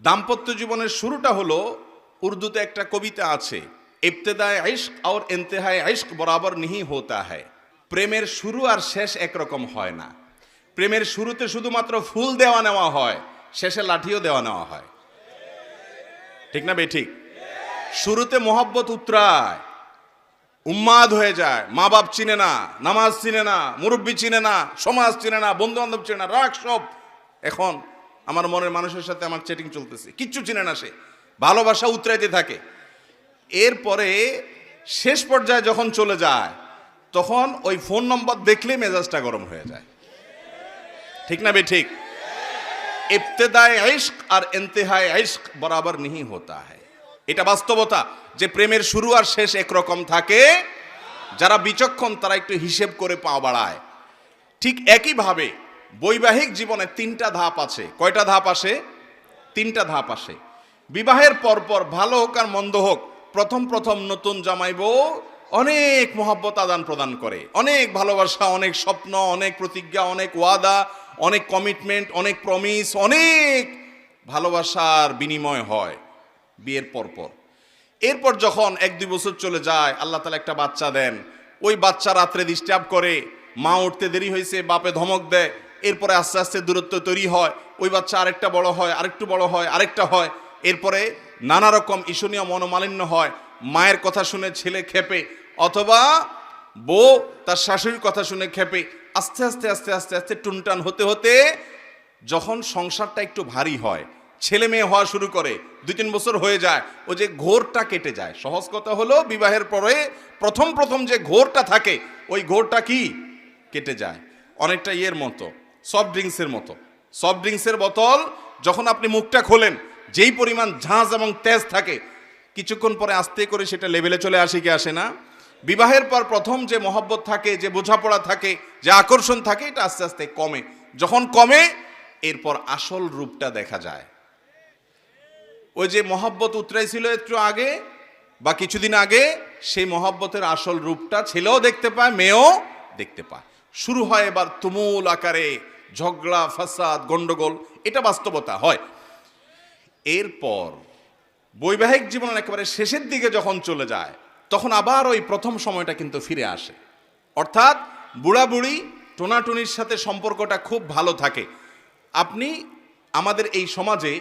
দাম্পত্য জীবনের শুরুটা হলো উর্দুতে একটা কবিতা আছে, ইবতেদায় ইশক আর ইন্তেহায় ইশক বরাবর নিহি হোতা হয় প্রেমের শুরু আর শেষ একরকম হয় না। প্রেমের শুরুতে শুধুমাত্র ফুল দেওয়া নেওয়া হয়, শেষে লাঠিও দেওয়া নেওয়া হয়। ঠিক না বে ঠিক? শুরুতে মোহব্বত উতরায় উন্মাদ হয়ে যায় মা বাপ চিনে না, নামাজ চিনে না, মুরব্বী চিনে না, সমাজ চিনে না বন্ধু বান্ধব চিনে না, রাগ সব এখন আমার মনের মানুষের সাথে আমার চেটিং চলতেছে। কিচ্ছু চিনে না সে। ভালোবাসা উতরাইতে থাকে। এরপরে শেষ পর্যায়ে যখন চলে যায়, তখন ওই ফোন নম্বর দেখলে মেজাজটা গরম হয়ে যায়। ঠিক না বে ঠিক? ইফতেদায় আইস্ক আর এন্তেহায় আইস্ক বরাবর নিহি হতা হয় এটা বাস্তবতা। যে প্রেমের শুরু আর শেষ একরকম থাকে, যারা বিচক্ষণ তারা একটু হিসেব করে পা বাড়ায়। ঠিক একইভাবে বৈবাহিক জীবনে তিনটা ধাপ আছে। কয়টা ধাপ আসে? তিনটা ধাপ আসে। বিবাহের পরপর ভালো হোক আর মন্দ হোক, প্রথম প্রথম নতুন জামাই বউ অনেক মহব্বত আদান প্রদান করে। অনেক ভালোবাসা, অনেক স্বপ্ন, অনেক প্রতিজ্ঞা, অনেক ওয়াদা, অনেক কমিটমেন্ট অনেক প্রমিস অনেক ভালোবাসার বিনিময় হয় বিয়ের পরপর। এরপর যখন এক দুই বছর চলে যায়, আল্লাহ তালা একটা বাচ্চা দেন। ওই বাচ্চা রাত্রে ডিস্টার্ব করে, মা উঠতে দেরি হয়েছে, বাপে ধমক দেয়। এরপরে আস্তে আস্তে দূরত্ব তৈরি হয়, ওই বাচ্চা আরেকটা বড় হয়, আরেকটু বড় হয়, আরেকটা হয়। এরপরে নানা রকম ঈশনীয় মনোমালিন্য হয়, মায়ের কথা শুনে ছেলে খেপে অথবা বউ তার শাশুড়ির কথা শুনে খেপে আস্তে আস্তে আস্তে আস্তে আস্তে টুনটান হতে হতে যখন সংসারটা একটু ভারী হয়, ছেলে মেয়ে হওয়া শুরু করে, দুই তিন বছর হয়ে যায় ও যে ঘোরটা কেটে যায়। সহজ কথা হলো বিবাহের পরে প্রথম প্রথম যে ঘোরটা থাকে, ওই ঘোরটা কি? কেটে যায়। অনেকটা ইয়ের মতো। সফট ড্রিঙ্কসের মতো। সফট ড্রিঙ্কসের বোতল, যখন আপনি মুখটা খোলেন, যেই পরিমাণ ঝাঁজ এবং তেজ থাকে, কিছুক্ষণ পরে আস্তে করে সেটা লেভেলে চলে আসে কি আসে না। বিবাহের পর প্রথম যে মহব্বত থাকে, যে বোঝাপড়া থাকে, যে আকর্ষণ থাকে, এটা আস্তে আস্তে কমে। যখন কমে, এরপর আসল রূপটা দেখা যায়। ওই যে মহব্বত উতরাইছিল একটু আগে, বা কিছুদিন আগে, সেই মহব্বতের আসল রূপটা ছেলেও দেখতে পায়, মেয়েও দেখতে পায়। শুরু হয় এবার তুমুল আকারে ঝগড়া, ফাসাদ, গন্ডগোল, এটা বাস্তবতা, হয়। এরপর বৈবাহিক জীবনের একেবারে শেষের দিকে যখন চলে যায়, তখন আবার ওই প্রথম সময়টা কিন্তু ফিরে আসে। অর্থাৎ বুড়া বুড়ি টোনাটুনির সাথে সম্পর্কটা খুব ভালো থাকে। আপনি আমাদের এই সমাজে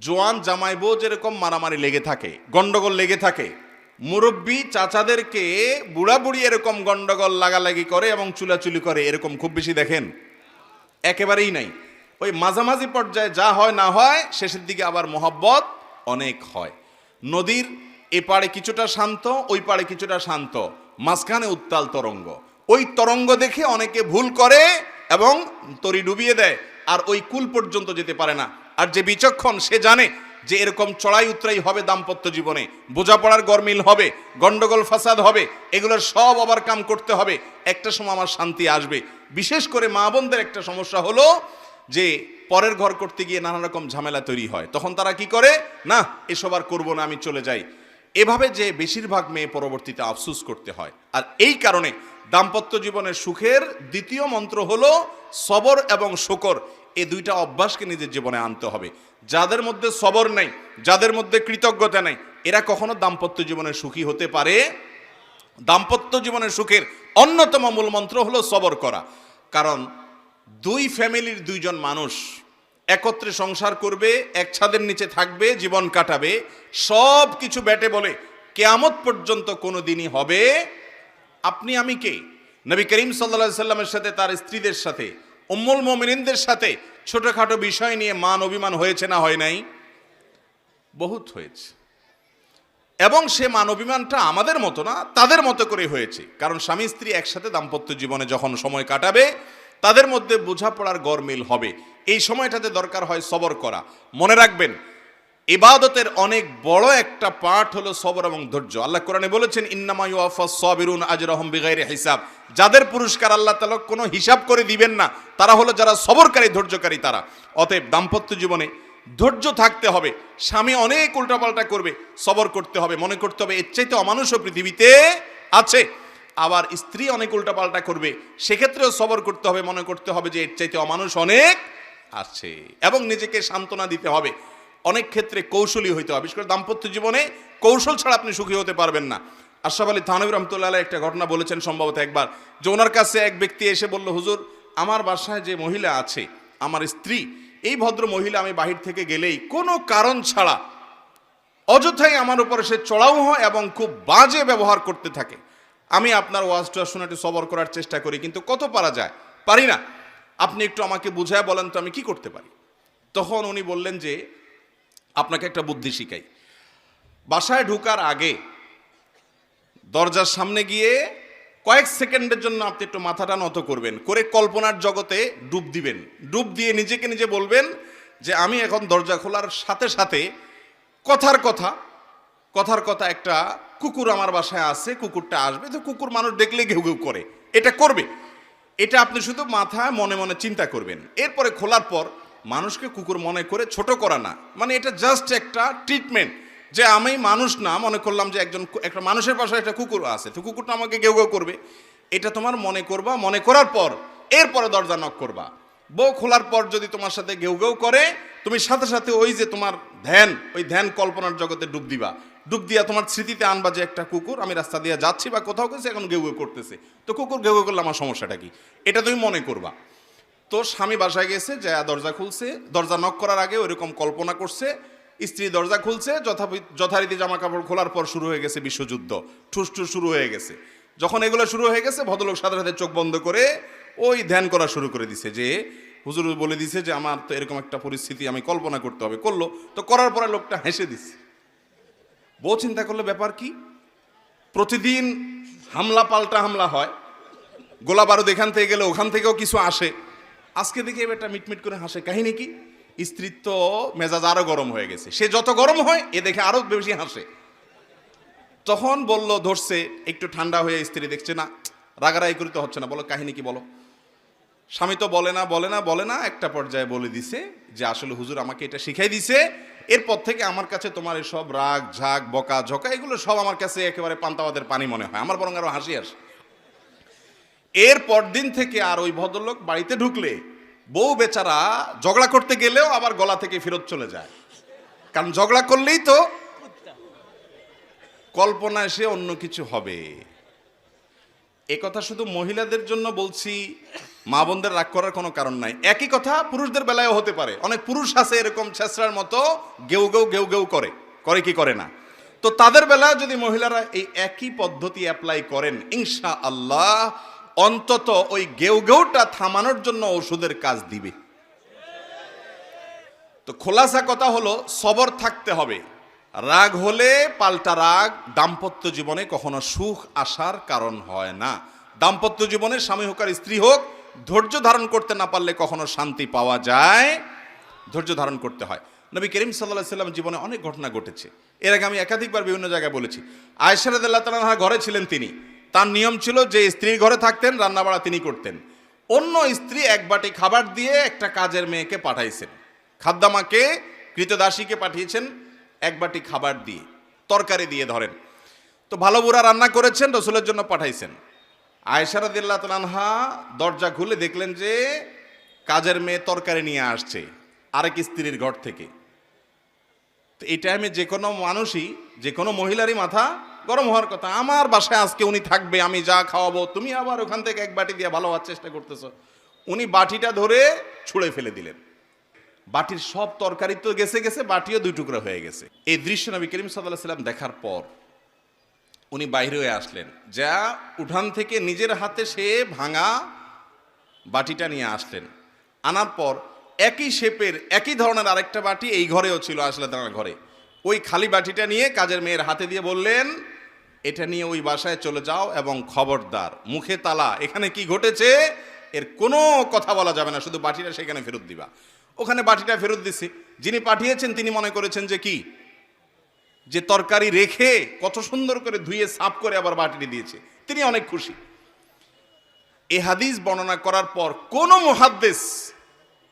জোয়ান জামাইবো যেরকম মারামারি লেগে থাকে, গন্ডগোল লেগে থাকে মুরব্বী চাচাদেরকে বুড়া বুড়ি এরকম গন্ডগোল লাগালাগি করে এবং চুলাচুলি করে এরকম খুব বেশি দেখেন? একেবারেই নাই। ওই মাঝামাঝি পর্যায়ে যা হয় না হয়, শেষের দিকে আবার মোহব্বত অনেক হয়। নদীর এ পাড়ে কিছুটা শান্ত, ওই পাড়ে কিছুটা শান্ত। মাঝখানে উত্তাল তরঙ্গ। ওই তরঙ্গ দেখে অনেকে ভুল করে এবং তরি ডুবিয়ে দেয়। আর ওই কুল পর্যন্ত যেতে পারে না। আর যে বিচক্ষণ, সে জানে যে এরকম চড়াই উতরাই হবে দাম্পত্য জীবনে। বোঝাপড়ার গরমিল হবে, গন্ডগোল ফাসাদ হবে, এগুলোর সব আবার কাম করতে হবে। একটা সময় আমার শান্তি আসবে। বিশেষ করে মা বোনদের একটা সমস্যা হলো যে পরের ঘর করতে গিয়ে নানা রকম ঝামেলা তৈরি হয়। তখন তারা কি করে? না, এসব আর করব না, আমি চলে যাই। এভাবে যে বেশিরভাগ মেয়ে পরবর্তীতে আফসুস করতে হয়। আর এই কারণে দাম্পত্য জীবনের সুখের দ্বিতীয় মন্ত্র হলো, সবর এবং শকর। এই দুইটা অভ্যাসকে নিজের জীবনে আনতে হবে। যাদের মধ্যে সবর নেই, যাদের মধ্যে কৃতজ্ঞতা নেই, এরা কখনো দাম্পত্য জীবনে সুখী হতে পারে। দাম্পত্য জীবনের সুখের অন্যতম মূল মন্ত্র হলো সবর করা। কারণ দুই ফ্যামিলির দুইজন মানুষ একত্রে সংসার করবে, এক ছাদের নিচে থাকবে, জীবন কাটাবে সব কিছু ব্যাটে বলে কেয়ামত পর্যন্ত কোনো দিনই হবে। আপনি আমি কে? নবী করিম সাল্লা সাল্লামের সাথে, তার স্ত্রীদের সাথে উম্মুল মমিনদের সাথে ছোটোখাটো বিষয় নিয়ে মান অভিমান হয়েছে না হয় নাই? বহুত হয়েছে। এবং সে মান অভিমানটা আমাদের মতো না, তাদের মতো করে হয়েছে। কারণ স্বামী স্ত্রী একসাথে দাম্পত্য জীবনে যখন সময় কাটাবে, তাদের মধ্যে বোঝাপড়ার গরমিল হবে। এই সময়টাতে দরকার হয় সবর করা। মনে রাখবেন ইবাদতের অনেক বড় একটা পাঠ হলো সবর এবং ধৈর্য। আল্লাহ কোরআনে বলেছেন, ইন্নামা ইউআফা সাবিরুন আজরাহুম বিগাইরি হিসাব। যাদের পুরস্কার আল্লাহ তাআলা কোনো হিসাব করে দিবেন না, তারা হলো যারা সবরকারী, ধৈর্যকারী তারা। অতএব দাম্পত্য জীবনে ধৈর্য থাকতে হবে, স্বামী অনেক উল্টাপাল্টা করবে, সবর করতে হবে, মনে করতে হবে, এর চাইতে অমানুষও পৃথিবীতে আছে। আবার স্ত্রী অনেক উল্টাপাল্টা করবে, সেক্ষেত্রেও সবর করতে হবে, মনে করতে হবে যে এর চাইতে অমানুষ অনেক আছে। এবং নিজেকে সান্ত্বনা দিতে হবে। অনেক ক্ষেত্রে কৌশলী হইতে হবে। বিশেষ করে দাম্পত্য জীবনে কৌশল ছাড়া আপনি সুখী হতে পারবেন না। আশরাফ আলী থানবী রহমতুল্লাহ একটা ঘটনা বলেছেন সম্ভবত একবার। যে ওনার কাছে এক ব্যক্তি এসে বলল, হুজুর, আমার বাসায় যে মহিলা আছে, আমার স্ত্রী, এই ভদ্র মহিলা আমি বাহির থেকে গেলেই কোনো কারণ ছাড়া অযথাই আমার উপরে সে চড়াও হয় এবং খুব বাজে ব্যবহার করতে থাকে। আমি আপনার ওয়াজটা শুনে একটু সবর করার চেষ্টা করি, কিন্তু কত পারা যায়? পারি না। আপনি একটু আমাকে বুঝায় বলেন তো আমি কি করতে পারি? তখন উনি বললেন যে আপনাকে একটা বুদ্ধি শিখাই। বাসায় ঢুকার আগে দরজার সামনে গিয়ে কয়েক সেকেন্ডের জন্য আপনি একটু মাথাটা নত করবেন, করে কল্পনার জগতে ডুব দিবেন। ডুব দিয়ে নিজেকে নিজে বলবেন যে, আমি এখন দরজা খোলার সাথে সাথে কথার কথা কথার কথা একটা কুকুর আমার বাসায় আছে, কুকুরটা আসবে, তো কুকুর মানুষ দেখলে ঘেউ ঘেউ করে। এটা করবে। এটা আপনি শুধু মাথায় মনে মনে চিন্তা করবেন। এরপরে খোলার পর মানুষকে কুকুর মনে করে ছোট করা না। মানে এটা জাস্ট একটা ট্রিটমেন্ট যে আমি মানুষ না, মনে করলাম যে একজন একটা মানুষের পাশে একটা কুকুর আছে, তো কুকুরটা আমাকে ঘেউ ঘেউ করবে। এটা তোমার মনে করবা, মনে করার পর, এরপরে দরজা নক করবা। বউ খোলার পর যদি তোমার সাথে ঘেউ ঘেউ করে, তুমি সাথে সাথে ওই যে তোমার ধ্যান, ওই ধ্যান কল্পনার জগতে ডুব দিবা। ডুব দিয়া তোমার স্মৃতিতে আনবা যে একটা কুকুর, আমি রাস্তা দিয়ে যাচ্ছি বা কোথাও গেছে, এখন ঘেউ করতেছে। তো কুকুর ঘেউ ঘেউ করলে আমার সমস্যাটা কি? এটা তুমি মনে করবা। তো স্বামী বাসায় গেছে যা দরজা খুলছে। দরজা নক করার আগে ওইরকম কল্পনা করছে, স্ত্রী দরজা খুলছে যথারীতি জামা কাপড় খোলার পর শুরু হয়ে গেছে বিশ্বযুদ্ধ। ঠুস ঠুস শুরু হয়ে গেছে। যখন এগুলো শুরু হয়ে গেছে, ভদ্রলোক সাথে সাথে চোখ বন্ধ করে ওই ধ্যান করা শুরু করে দিছে যে, হুজুর বলে দিছে যে, আমার তো এরকম একটা পরিস্থিতি আমি কল্পনা করতে হবে। করল। তো করার পরে লোকটা হেসে দিচ্ছে বউ চিন্তা করলে, ব্যাপার কি? প্রতিদিন হামলা পাল্টা হামলা হয়। গোলা বারুদ এখান থেকে গেলে ওখান থেকেও কিছু আসে। আজকে দেখি এবারটা মিটমিট করে হাসে কাহিনী কি? স্ত্রীর তো মেজাজ আরও গরম হয়ে গেছে। সে যত গরম হয়, এ দেখে আরও বেশি হাসে। তখন বলল, ধরছে, একটু ঠান্ডা হয়ে স্ত্রী দেখছে না। রাগারাগি করতে হচ্ছে না। বলো, কাহিনী কি বলো? স্বামী তো বলে না বলে না বলে না, একটা পর্যায়ে বলে দিছে যে, আসলে হুজুর আমাকে এটা শিখাই দিছে। এরপর থেকে আমার কাছে তোমার এসব রাগ, ঝাঁক বকা ঝকা এগুলো সব আমার কাছে একেবারে পান্তাবাদের পানি মনে হয়। আমার বরং আরও হাসি আসে। এর পর দিন থেকে আর ওই ভদ্রলোক বাড়িতে ঢুকলে বউ বেচারা ঝগড়া করতে গেলেও আবার গলা থেকে ফেরত চলে যায়। কারণ ঝগড়া করলেই তো কল্পনায় সে অন্য কিছু হবে। এ কথা শুধু মহিলাদের জন্য বলছি, মা বোনদের রাগ করার কোনো কারণ নাই। একই কথা পুরুষদের বেলায়ও হতে পারে। অনেক পুরুষ আছে এরকম ছেঁচড়ার মতো গেউ গেউ গেউ গেউ করে। করে কি করে না? তো তাদের বেলায় যদি মহিলারা এই একই পদ্ধতি অ্যাপ্লাই করেন ইনশা আল্লাহ অন্তত ওই গেউ গেউটা থামানোর জন্য ওষুধের কাজ দিবে। তো খোলাসা কথা হলো, সবর থাকতে হবে। রাগ হলে পাল্টা রাগ, দাম্পত্য জীবনে কখনো সুখ আসার কারণ হয় না। দাম্পত্য জীবনে স্বামী হোক আর স্ত্রী হোক, ধৈর্য ধারণ করতে না পারলে কখনো শান্তি পাওয়া যায়, ধৈর্য ধারণ করতে হয়। নবী করিম সাল্লাহ সাল্লাম জীবনে অনেক ঘটনা ঘটেছে। এর আগে আমি একাধিকবার বিভিন্ন জায়গায় বলেছি। আয়সারদুল্লাহ তালাহা ঘরে ছিলেন তিনি। তার নিয়ম ছিল যে স্ত্রীর ঘরে থাকতেন, রান্নাবাড়া তিনি করতেন। অন্য স্ত্রী এক বাটি খাবার দিয়ে একটা কাজের মেয়েকে পাঠাইছেন। খাদ্দামাকে, কৃতদাসীকে পাঠিয়েছেন এক বাটি খাবার দিয়ে, তরকারি দিয়ে ধরেন। তো ভালো বুড়া রান্না করেছেন, রসুলের জন্য পাঠাইছেন। আয়সারদুল্লাহ তালানহা দরজা খুলে দেখলেন যে কাজের মেয়ে তরকারি নিয়ে আসছে আরেক স্ত্রীর ঘর থেকে। তো এই টাইমে যে কোনো মানুষই, যে কোনো মহিলারই মাথা গরম হওয়ার কথা। আমার বাসায় আজকে উনি থাকবে, আমি যা খাওয়াবো, তুমি আবার ওখান থেকে এক বাটি দিয়ে ভালো হওয়ার চেষ্টা করতেছো। উনি বাটিটা ধরে ছুঁড়ে ফেলে দিলেন। বাটির সব তরকারি তো গেছে গেছে, বাটিও দুই টুকরা হয়ে গেছে। এই দৃশ্য নবী করিম সাল্লাহ সাল্লাম দেখার পর উনি বাইরে হয়ে আসলেন। যা উঠান থেকে নিজের হাতে সে ভাঙা বাটিটা নিয়ে আসলেন। আনার পর একই শেপের, একই ধরনের আরেকটা বাটি এই ঘরেও ছিল, আসলে তার ঘরে। ওই খালি বাটিটা নিয়ে কাজের মেয়ের হাতে দিয়ে বললেন এটা নিয়ে ওই বাসায় চলে যাও এবং খবরদার। মুখে তালা। এখানে কি ঘটেছে? এর কোনো কথা বলা যাবে না। শুধু বাটিটা সেখানে ফেরত দিবা। ওখানে বাটিটা ফেরত দিছে। যিনি পাঠিয়েছেন, তিনি মনে করেছেন যে কি? যে তরকারি রেখে কত সুন্দর করে ধুয়ে সাফ করে আবার বাটিটি দিয়েছে। তিনি অনেক খুশি। এ হাদিস বর্ণনা করার পর কোন মুহাদ্দিস,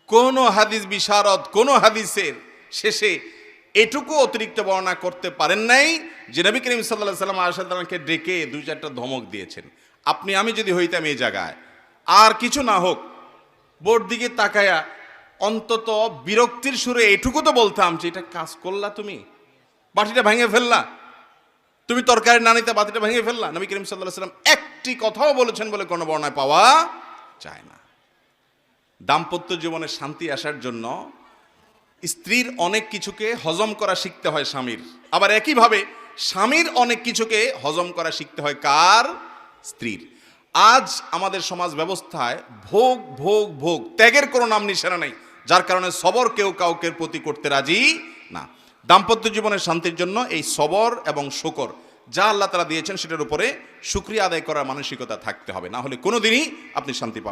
কোন হাদিস বিশারদ, কোন হাদিসের শেষে এটুকু অতিরিক্ত বর্ণনা করতে পারেন নাই যে নবী করিম সাল্লাহ সাল্লাম আসাদামকে ডেকে দুই চারটা ধমক দিয়েছেন। আপনি আমি যদি হইতাম এই জায়গায়, আর কিছু না হোক, বোর্ড দিকে তাকায়া অন্তত বিরক্তির সুরে এটুকু তো বলতাম যে এটা কাজ করলা তুমি? বাটিটা ভেঙে ফেললা। তুমি তরকারি না নিতে বাতিটা ভেঙে ফেললা? নবী করিম সাল্লাহ সাল্লাম একটি কথাও বলেছেন বলে কোনো বর্ণায় পাওয়া যায় না। দাম্পত্য জীবনে শান্তি আসার জন্য স্ত্রীর অনেক কিছুকে হজম করা শিখতে হয় স্বামীর। আবার একইভাবে স্বামীর অনেক কিছুকে হজম করা শিখতে হয় কার? স্ত্রীর। আজ আমাদের সমাজ ব্যবস্থায় ভোগ ভোগ ভোগ, ত্যাগের কোনো নাম নিশানা নেই, যার কারণে সবর কেউ কাউকে প্রতি করতে রাজি না। দাম্পত্য জীবনের শান্তির জন্য এই সবর এবং শকর যা আল্লাহ তারা দিয়েছেন, সেটার উপরে শুক্রিয়া আদায় করার মানসিকতা থাকতে হবে। না হলে কোনোদিনই আপনি শান্তি পাবেন।